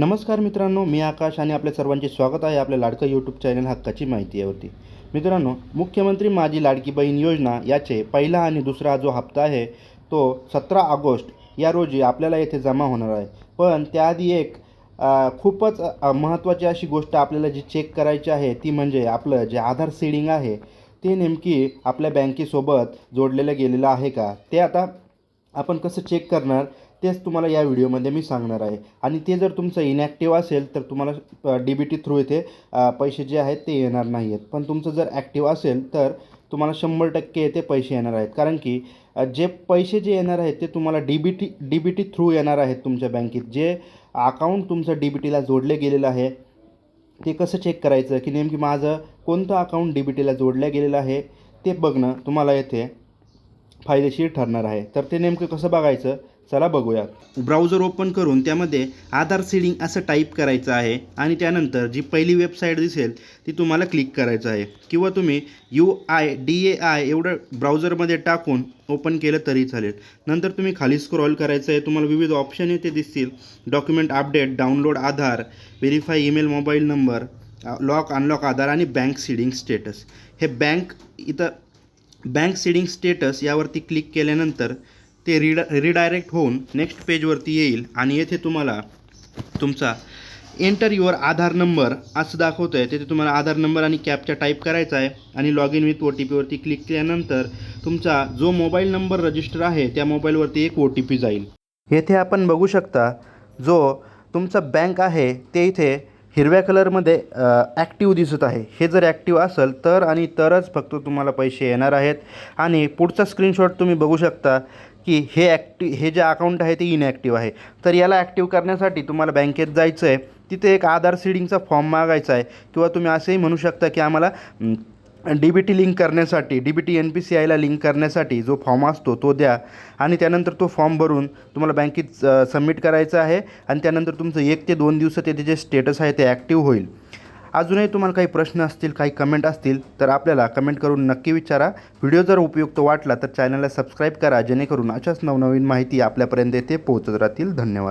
नमस्कार मित्रांनो मी आकाश आणि आपल्या सर्वांचे स्वागत आहे आपल्या लाडकं यूट्यूब चॅनल हक्काची माहिती यावरती. मित्रांनो मुख्यमंत्री माझी लाडकी बहीण योजना याचे पहिला आणि दुसरा जो हप्ता आहे तो सतरा ऑगस्ट या रोजी आपल्याला येथे जमा होणार आहे. पण त्याआधी एक खूपच महत्त्वाची अशी गोष्ट आपल्याला जी चेक करायची आहे ती म्हणजे आपलं जे आधार सीडिंग आहे ते नेमकी आपल्या बँकेसोबत जोडलेलं गेलेलं आहे का? ते आता आपण कसं चेक करणार? तेच तुम्हाला या व्हिडिओमध्ये मी सांगणार आहे. आणि ते जर तुमचं इनॅक्टिव्ह असेल तर तुम्हाला डी बी टी थ्रू येथे पैसे जे आहेत ते येणार नाही आहेत पण तुमचं जर ॲक्टिव्ह असेल तर तुम्हाला शंभर टक्के येते पैसे येणार आहेत. कारण की जे पैसे जे येणार आहेत ते तुम्हाला D B T D B T through येणार आहेत तुमच्या बँकेत. जे अकाउंट तुमचं डी बी टीला जोडले गेलेलं आहे ते कसं चेक करायचं? की नेमकी माझं कोणतं अकाउंट डी बी टीला जोडलं गेलेलं आहे ते बघणं तुम्हाला येथे फायदेशीर ठरणार आहे. तर ते नेमकं कसं बघायचं? चला बघूयात. ब्राउझर ओपन करून त्यामध्ये आधार सीडिंग असं टाईप करायचं आहे आणि त्यानंतर जी पहिली वेबसाईट दिसेल ती तुम्हाला क्लिक करायचं आहे. किंवा तुम्ही U I D A I एवढं ब्राउझरमध्ये टाकून ओपन केलं तरी चालेल. नंतर तुम्ही खाली स्क्रॉल करायचं आहे तुम्हाला विविध ऑप्शन येथे दिसतील. Document update download Aadhaar verify email mobile number lock unlock Aadhaar आणि बँक सीडिंग स्टेटस. हे बँक इथं बँक सीडिंग स्टेटस यावरती क्लिक केल्यानंतर ते रिडा रिडायरेक्ट होऊन नेक्स्ट पेजवरती येईल आणि येथे तुम्हाला तुमचा एंटर युअर आधार नंबर असं दाखवतं आहे तिथे तुम्हाला आधार नंबर आणि कॅपचा टाईप करायचा आहे आणि log in with O T पीवरती click केल्यानंतर तुमचा जो मोबाईल नंबर रजिस्टर आहे त्या मोबाईलवरती एक ओ टी पी जाईल. येथे आपण बघू शकता जो तुमचा बँक आहे ते इथे हिरव्या कलरमध्ये ॲक्टिव दिसत आहे. हे जर ॲक्टिव्ह असेल तर आणि तरच फक्त तुम्हाला पैसे येणार आहेत. आणि पुढचा स्क्रीनशॉट तुम्ही बघू शकता की हे ॲक्टिव हे जे अकाउंट आहे ते इनॲक्टिव्ह आहे. तर याला ॲक्टिव्ह करण्यासाठी तुम्हाला बँकेत जायचं आहे तिथे एक आधार सीडिंगचा फॉर्म मागायचा आहे. किंवा तुम्ही असंही म्हणू शकता की आम्हाला डी बी टी लिंक करण्यासाठी D B T N P C आयला लिंक करण्यासाठी जो फॉर्म असतो तो द्या. आणि त्यानंतर तो फॉर्म भरून तुम्हाला बँकेत सबमिट करायचा आहे. आणि त्यानंतर तुमचं एक ते दोन दिवसात त्याचे जे स्टेटस आहे ते ॲक्टिव्ह होईल. अजूनही तुम्हाला काही प्रश्न असतील काही कमेंट असतील तर आपल्याला कमेंट करून नक्की विचारा. व्हिडिओ जर उपयुक्त वाटला तर चॅनलला सबस्क्राईब करा. जेणेकरून अशाच नवनवीन माहिती आपल्यापर्यंत येथे पोहोचत राहतील. धन्यवाद.